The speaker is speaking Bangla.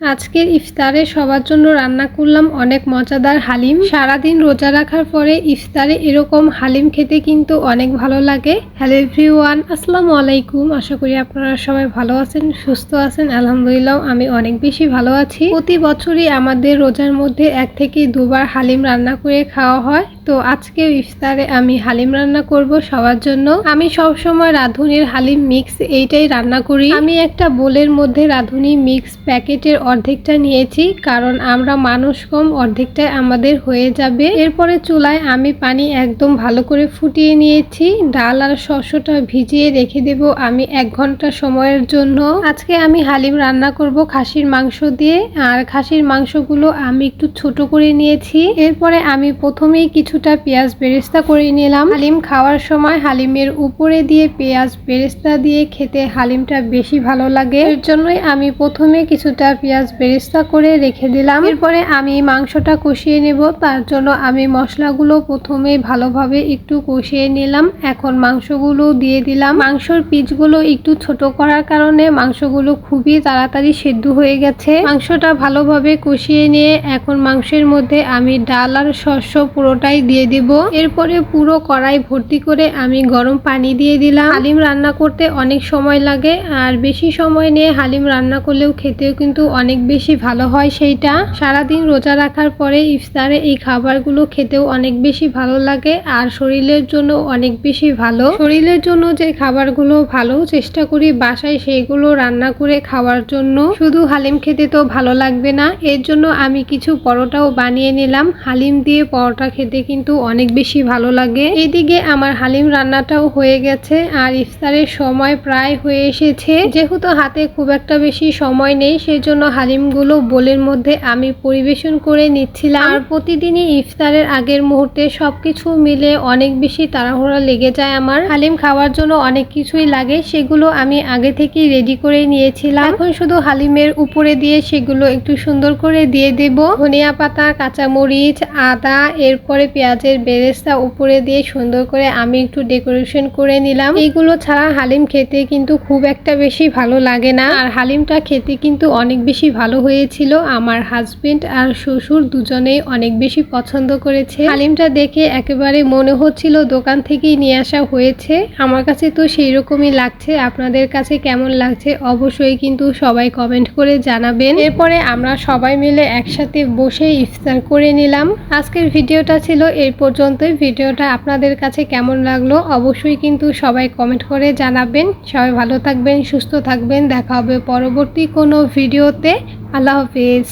আজকের ইফতারে সবার জন্য রান্না করলাম অনেক মজাদার হালিম। সারাদিন রোজা রাখার পরে ইফতারে এরকম হালিম খেতে কিন্তু অনেক ভালো লাগে। হ্যালো এভরিওয়ান, আসসালামু আলাইকুম। আশা করি আপনারা সবাই ভালো আছেন, সুস্থ আছেন। আলহামদুলিল্লাহ, আমি অনেক বেশি ভালো আছি। প্রতি বছরই আমাদের রোজার মধ্যে এক থেকে দুবার হালিম রান্না করে খাওয়া হয়। তো আজকে ইফতারে আমি হালিম রান্না করব সবার জন্য। আমি সব সময় রাঁধুনির হালিম মিক্স এইটাই রান্না করি। আমি একটা বোলের মধ্যে রাঁধুনি মিক্স প্যাকেটের অর্ধেকটা নিয়েছি, কারণ আমরা মানুষ কম অর্ধেকটাই আমাদের হয়ে যাবে। এরপরে চুলায় আমি পানি একদম ভালো করে ফুটিয়ে নিয়েছি। ডাল আর শস্যটা ভিজিয়ে রেখে দেব আমি এক ঘণ্টা সময়ের জন্য। আজকে আমি হালিম রান্না করব খাসির মাংস দিয়ে, আর খাসির মাংসগুলো আমি একটু ছোট করে নিয়েছি। এরপরে আমি প্রথমেই কিছুটা পেঁয়াজ বেরেস্তা করে নিলাম। হালিম খাওয়ার সময় হালিমের উপরে দিয়ে পেঁয়াজ বেরেস্তা দিয়ে খেতে হালিমটা বেশি ভালো লাগে। এর জন্যই আমি প্রথমে কিছুটা পেঁয়াজ বেরেস্তা করে রেখে দিলাম। এরপরে আমি মাংসটা কষিয়ে নেব। তার জন্য আমি মশলাগুলো প্রথমে ভালোভাবে একটু কষিয়ে নিলাম। এখন মাংসগুলো দিয়ে দিলাম। মাংসর পিচগুলো একটু ছোট করার কারণে মাংসগুলো খুবই তাড়াতাড়ি সেদ্ধ হয়ে গেছে। মাংসটা ভালোভাবে কষিয়ে নিয়ে এখন মাংসের মধ্যে আমি ডাল আর শস্য পুরোটাই দিয়ে দিব। এরপরে পুরো কড়াই ভর্তি করে আমি গরম পানি দিয়ে দিলাম। হালিম রান্না করতে অনেক সময় লাগে। আর বেশি সময় নিয়ে হালিম রান্না করলেও খেতেও কিন্তু অনেক বেশি ভালো হয় সেইটা। সারাদিন রোজা রাখার পরে ইফতারে এই খাবারগুলো খেতেও অনেক বেশি ভালো লাগে আর শরীরের জন্য অনেক বেশি ভালো। শরীরের জন্য যে খাবারগুলো ভালো চেষ্টা করি বাসায় সেইগুলো রান্না করে খাওয়ার জন্য। শুধু হালিম খেতে তো ভালো লাগবে না, এর জন্য আমি কিছু পরোটাও বানিয়ে নিলাম। হালিম দিয়ে পরোটা খেতে কিন্তু অনেক বেশি ভালো লাগে। এদিকে আমার হালিম রান্নাটাও হয়ে গেছে আর ইফতারের সময় প্রায় হয়ে এসেছে। যেহেতু হাতে খুব একটা বেশি সময় নেই সেই জন্য হালিমগুলো বোলের মধ্যে আমি পরিবেশন করে নিচ্ছিলাম। আর প্রতিদিনই ইফতারের আগের মুহূর্তে সবকিছু মিলে অনেক বেশি তাড়াহুড়া লেগে যায় আমার। হালিম খাওয়ার জন্য অনেক কিছুই লাগে, সেগুলো আমি আগে থেকেই রেডি করে নিয়েছিলাম। এখন শুধু হালিমের উপরে দিয়ে সেগুলো একটু সুন্দর করে দিয়ে দেব। ধনিয়া পাতা, কাঁচামরিচ, আদা, এরপরে পেঁয়াজের বেরেস্তা উপরে দিয়ে সুন্দর করে আমি একটু ডেকোরেশন করে নিলাম। এইগুলো ছাড়া হালিম খেতে কিন্তু খুব একটা বেশি ভালো লাগে না। আর হালিমটা খেতে কিন্তু অনেক বেশি ভালো হয়েছিল। আমার হাজবেন্ড আর শ্বশুর দুজনেই অনেক বেশি পছন্দ করেছে। হালিমটা দেখে একেবারে মনে হচ্ছিল দোকান থেকেই নিয়ে আসা হয়েছে। আমার কাছে তো সেই রকমই লাগছে। আপনাদের কাছে কেমন লাগছে অবশ্যই কিন্তু সবাই কমেন্ট করে জানাবেন। এরপরে আমরা সবাই মিলে একসাথে বসে ইফতার করে নিলাম। আজকের ভিডিওটা ছিল এই পর্যন্তই। ভিডিওটা আপনাদের কাছে কেমন লাগল অবশ্যই কিন্তু সবাই কমেন্ট করে জানাবেন। সবাই ভালো থাকবেন, সুস্থ থাকবেন। দেখা হবে পরবর্তী কোনো ভিডিওতে। আল্লাহ হাফিজ